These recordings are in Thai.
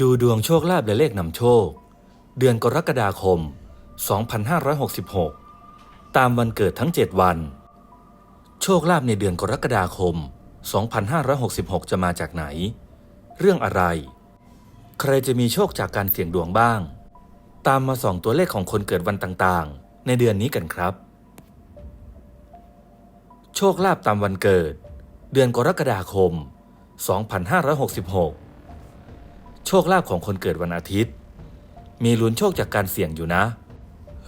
ดูดวงโชคลาภและเลขนำโชค เดือนกรกฎาคม 2566 ตามวันเกิดทั้ง 7 วัน โชคลาภในเดือนกรกฎาคม 2566 จะมาจากไหน เรื่องอะไร ใครจะมีโชคจากการเสี่ยงดวงบ้าง ตามมาส่องตัวเลขของคนเกิดวันต่างๆ ในเดือนนี้กันครับ โชคลาภตามวันเกิด เดือนกรกฎาคม 2566 ชคลาภของคนเกิดวันอาทิตย์ มีลุ้นโชคจากการเสี่ยงอยู่นะ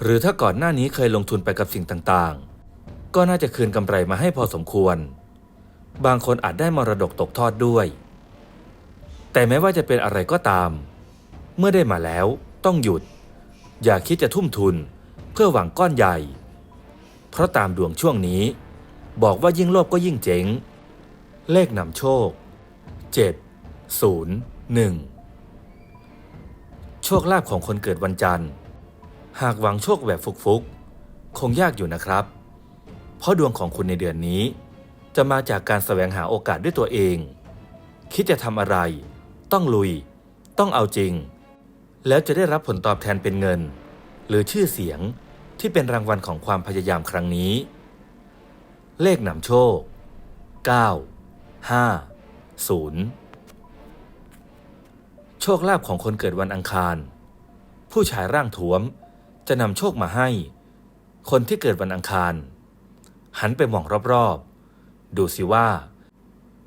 หรือถ้าก่อนหน้านี้เคยลงทุนไปกับสิ่งต่างๆ ก็น่าจะคืนกำไรมาให้พอสมควร บางคนอาจได้มรดกตกทอดด้วย แต่ไม่ว่าจะเป็นอะไรก็ตาม เมื่อได้มาแล้วต้องหยุด อย่าคิดจะทุ่มทุนเพื่อหวังก้อนใหญ่ เพราะตามดวงช่วงนี้ บอกว่ายิ่งโลภก็ยิ่งเจ๊งเลขนำโชค 7 0 1 โชคลาภของคนเกิดวันจันทร์ หากหวังโชคแบบฟุกๆ คงยากอยู่นะครับ เพราะดวงของคุณในเดือนนี้ จะมาจากการแสวงหาโอกาสด้วยตัวเอง คิดจะทำอะไร ต้องลุย ต้องเอาจริง แล้วจะได้รับผลตอบแทนเป็นเงิน หรือชื่อเสียงที่เป็นรางวัลของความพยายามครั้งนี้ เลขนำโชค 9 5 0 โชคลาภของคนเกิดวันอังคาร ผู้ชายร่างท้วมจะนำโชคมาให้ คนที่เกิดวันอังคาร หันไปมองรอบๆ ดูสิว่า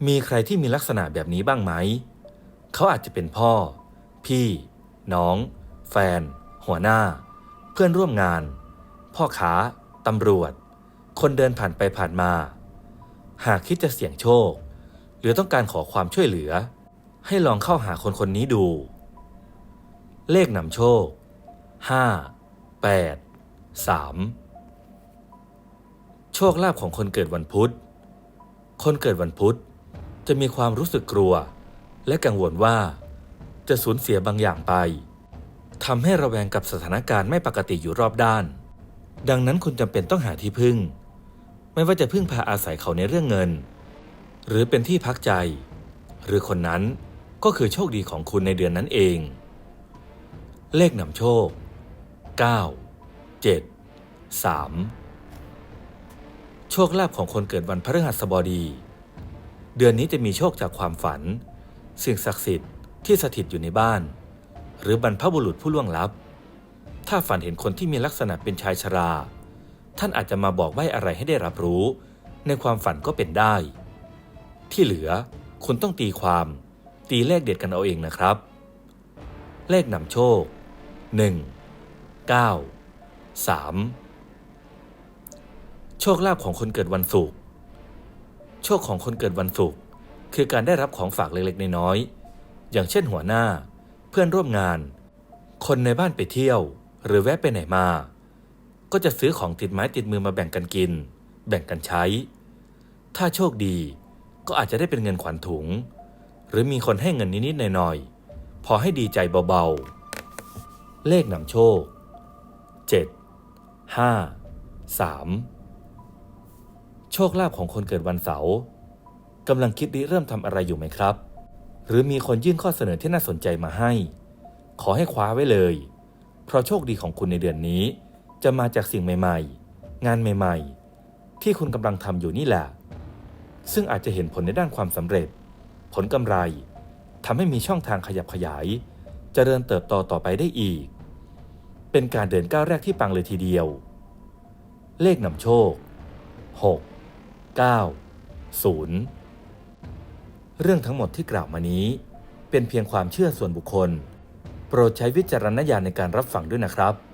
มีใครที่มีลักษณะแบบนี้บ้างไหม เขาอาจจะเป็นพ่อ พี่ น้อง แฟน หัวหน้า เพื่อนร่วมงาน พ่อค้าตำรวจ คนเดินผ่านไปผ่านมา หากคิดจะเสี่ยงโชค หรือต้องการขอความช่วยเหลือ ให้ลองเข้าหาคนคนนี้ดู เลขนำโชค 5 8 3 โชคลาภของคนเกิดวันพุธ คนเกิดวันพุธ จะมีความรู้สึกกลัว และกังวลว่า จะสูญเสียบางอย่างไปทำให้ระแวงกับสถานการณ์ไม่ปกติอยู่รอบด้าน ดังนั้นคุณจำเป็นต้องหาที่พึ่ง ไม่ว่าจะพึ่งพาอาศัยเขาในเรื่องเงิน หรือเป็นที่พักใจ หรือคนนั้น ก็คือโชคดีของคุณในเดือนนั้นเอง เลขนำโชค 9 7 3 โชคลาภของคนเกิดวันพฤหัสบดี เดือนนี้จะมีโชคจากความฝัน สิ่งศักดิ์สิทธิ์ที่สถิตอยู่ในบ้าน หรือบรรพบุรุษผู้ล่วงลับ ถ้าฝันเห็นคนที่มีลักษณะเป็นชายชรา ท่านอาจจะมาบอกใบ้อะไรให้ได้รับรู้ ในความฝันก็เป็นได้ ที่เหลือคุณต้องตีความ ตีเลขเด็ดกันเอาเองนะครับ เลขนำโชค 1 9 3 โชคลาภของคนเกิดวันศุกร์โชคของคนเกิดวันศุกร์คือการได้รับของฝากเล็กๆน้อยๆอย่างเช่นหัวหน้า เพื่อนร่วมงาน คนในบ้านไปเที่ยว หรือแวะไปไหนมา ก็จะซื้อของติดไม้ติดมือมาแบ่งกันกิน แบ่งกันใช้ ถ้าโชคดีก็อาจจะได้เป็นเงินขวัญถุง หรือมีคนให้เงินนิดๆหน่อยๆ พอให้ดีใจเบาๆ เลขนำโชค 7 5 3 โชคลาภของคนเกิดวันเสาร์กำลังคิดริเริ่มทำอะไรอยู่ไหมครับ หรือมีคนยื่นข้อเสนอที่น่าสนใจมาให้ ขอให้คว้าไว้เลย เพราะโชคดีของคุณในเดือนนี้ จะมาจากสิ่งใหม่ๆ งานใหม่ๆ ที่คุณกำลังทำอยู่นี่แหละ ซึ่งอาจจะเห็นผลในด้านความสำเร็จ ผลกำไรทำให้มีช่องทางขยับขยายเจริญเติบโตต่อไปได้อีก เป็นการเดินก้าวแรกที่ปังเลยทีเดียว เลขนำโชค 6 9 0 เรื่องทั้งหมดที่กล่าวมานี้ เป็นเพียงความเชื่อส่วนบุคคล โปรดใช้วิจารณญาณในการรับฟังด้วยนะครับ